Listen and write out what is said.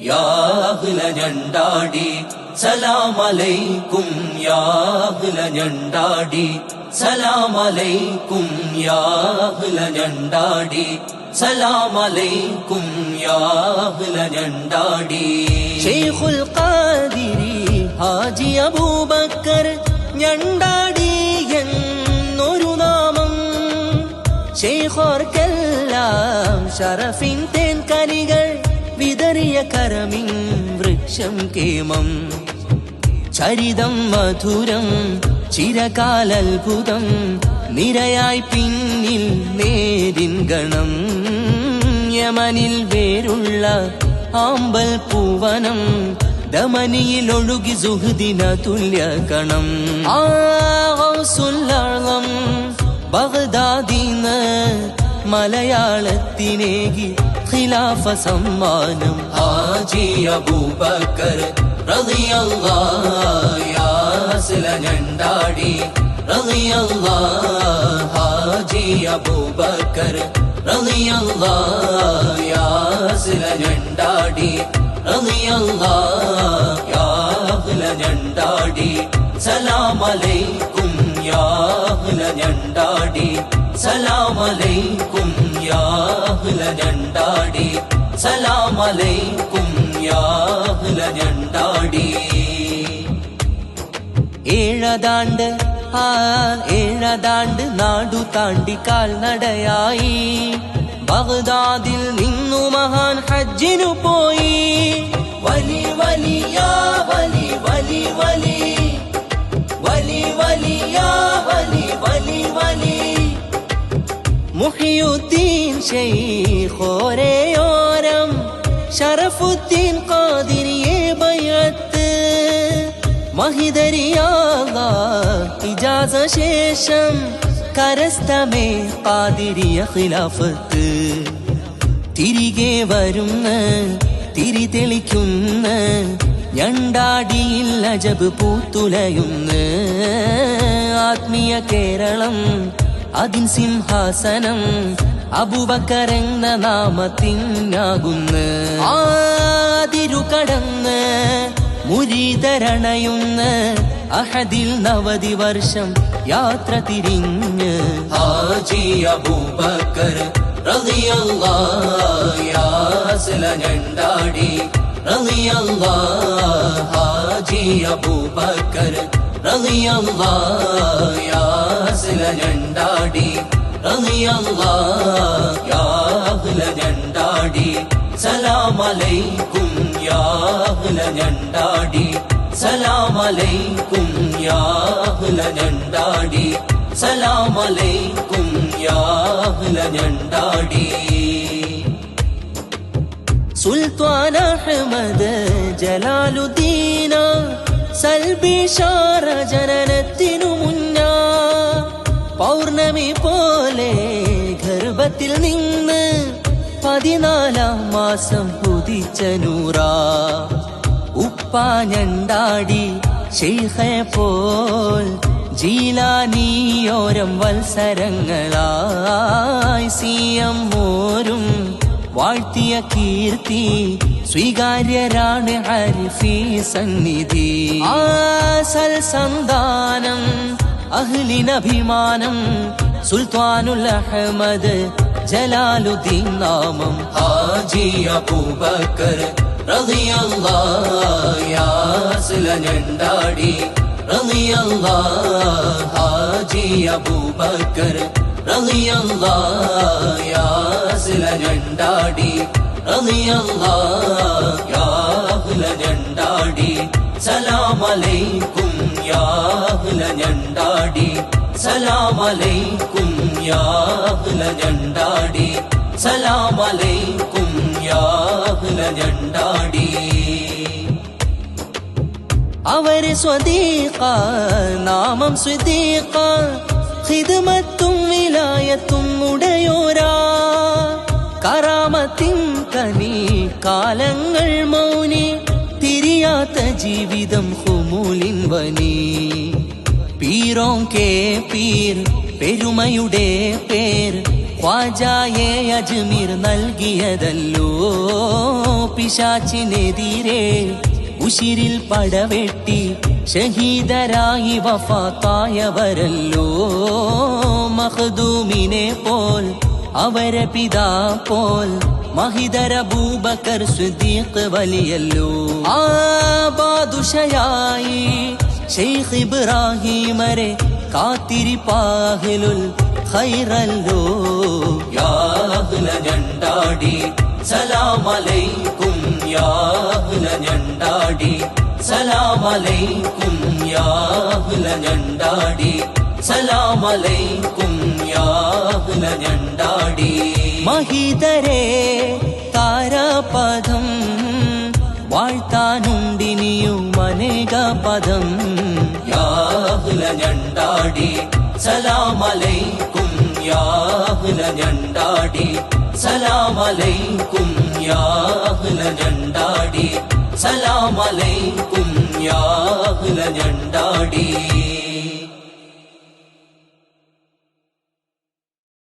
യാഹ്ല ഞണ്ടാടി. സലാമലൈക്കും യാഹുല ഞണ്ടാടി. സലാമലൈക്കും യാഹുല ഞണ്ടാടി. സലാമലൈക്കും യാഹുല ഞണ്ടാടി. ഷെയ്ഖുൽ ഖാദിരി ഹാജി അബൂബക്കർ ഞണ്ടാടി എന്നൊരു നാമം. ഷെയ്ഖോർക്കെല്ലാം ഷറഫിൻ തേൻ കനികൾ കരമിൻ വൃക്ഷം കേമം. ചരിതം മധുരം ചിരകാലത്ഭുതം നിരയായി പിന്നിൽ നേരിൻ ഗണം. യമനിൽ വേരുള്ള ആമ്പൽ പൂവനം ദമനിയിൽ ഒഴുകി സുഹൃദിന തുല്യ കണം ആസുല്ലളം ബഗ്ദാദിന്ന് മലയാളത്തിനേകി ഖിലാഫ സമ്മാനം. ഹാജി അബൂബക്കർ ഞണ്ടാടി. ഹാജി അബൂബക്കർ ഞണ്ടാടി. ഞണ്ടാടി. സലാമലൈക്കും യാഹ്ല ഞണ്ടാടി. സലാമലൈ ഞണ്ടാടി സലാമലൈക്കും യാഹ്ല ഞണ്ടാടി ഏഴതാണ്ട് ആ ഏഴതാണ്ട് നാടു താണ്ടി കാൽനടയായി ബഗ്ദാദിൽ നിന്നു മഹാൻ ഹജ്ജിനു പോയി. മുഹിയുദ്ദീൻ ഷെയ്ഖോരയോരം ഷറഫുദ്ദീൻ ഖാദിരിയെ ബയത്ത് മഹിദരിയാക ഇജാസ ശേഷം കരസ്ഥമേ ഖാദിരിയ ഖിലാഫത്ത്. തിരികെ വരുന്ന തിരി തെളിക്കുന്ന ഞണ്ടാടിയിൽ അജബ് പൂത്തുലയുന്ന. ആത്മീയ കേരളം അതിൻ സിംഹാസനം അബുബക്കരെന്ന നാമത്തിനാകുന്ന്. ആതിരു കടന്ന് മുരീതരണയുന്ന അഹദിൽ നവതി വർഷം യാത്ര തിരിഞ്ഞ്. ഹാജി അബൂബക്കർ റളിയല്ലാഹ് ഹാജി അബൂബക്കർ റളിയല്ലാഹ് യാസ്ല ഞണ്ടാടി. യാഹ്ല ഞണ്ടാടി. സലാമലൈക്കും യാഹുല ഞണ്ടാടി. സലാമലൈക്കും യാഹുല ഞണ്ടാടി. സലാമലൈക്കും യാഹുല ഞണ്ടാടി. സുൽത്താൻ അഹമ്മദ് ജലാലുദ്ദീന സൽബിഷാറ ജനനത്തിനു മുന്ന പൗർണമി പോലെ ഗർഭത്തിൽ നിന്ന് പതിനാലാം മാസം പുതിച്ച നൂറ. ഉപ്പാഞ്ഞണ്ടാടി ഷെയ്ഖെ പോൽ ജീലാനിയോരം വത്സരങ്ങളായി സിയം മോരും വാഴ്ത്തിയ കീർത്തി സ്വീകാര്യരാണ് ഹരിഫി സന്നിധി. ആസൽ സന്താനം അഹ്ലിനഭിമാനം സുൽത്താനുൽ അഹമ്മദ് ജലാലുദ്ദീൻ നാമം. ഹാജി അബൂബക്കർ റളിയല്ലാഹ് യാസ്ല ഞണ്ടാടി. റളിയല്ലാഹ് ഹാജി അബൂബക്കർ റളിയല്ലാഹ് യാസ്ല ഞണ്ടാടി റളിയല്ലാഹ് യാഹ്ല ഞണ്ടാടി സലാമലൈക്കും യാഹ്ല ഞണ്ടാടി സലാമലൈക്കും യാഹ്ല ഞണ്ടാടി സലാമലൈക്കും യാഹ്ല ഞണ്ടാടി അവർ സ്വദീഖ നാമം സ്വദീഖ ഹിദ്മത്തും വിലായത്തും കാലങ്ങൾ മൗനി തിരിയാത്ത ജീവിതം ഹുമൂലിൻ വനി. പീറോം കേ പീർ പെരുമയുടെ പേർ ഖ്വാജായെ അജ്മീർ നൽകിയതല്ലോ. പിശാച്ചിനെതിരെ ഉശിരിൽ പടവെട്ടി ഷഹീദരായി വഫാത്തായവരല്ലോ. മഹദൂമിനെ പോൽ അവരെ പിതാ പോൽ മഹിതര ബൂബക്കർ സുദ്ദീഖ് വലിയല്ലോ. ആ ബാദുഷയായി ഷെയ്ഖ് ഇബ്രാഹിമരെ കാത്തിരിപ്പാഹിലുൽ ഖൈറല്ലോ. യാഹുല ഞണ്ടാടി സലാമലൈക്കും. യാഹുല ഞണ്ടാടി സലാമലൈക്കും. യാഹുല ഞണ്ടാടി സലാമലൈക്കും യാഹുല ഞണ്ടാടി. മഹിതരെ താരപദം വാഴ്ത്താനുണ്ടിനിയും അനേക പദം യാഹുല ഞണ്ടാടി സലാമലൈക്കും യാഹുല ഞണ്ടാടി. സലാമലൈക്കും യാഹുല ഞണ്ടാടി സലാമലൈക്കും യാഹുല ഞണ്ടാടി.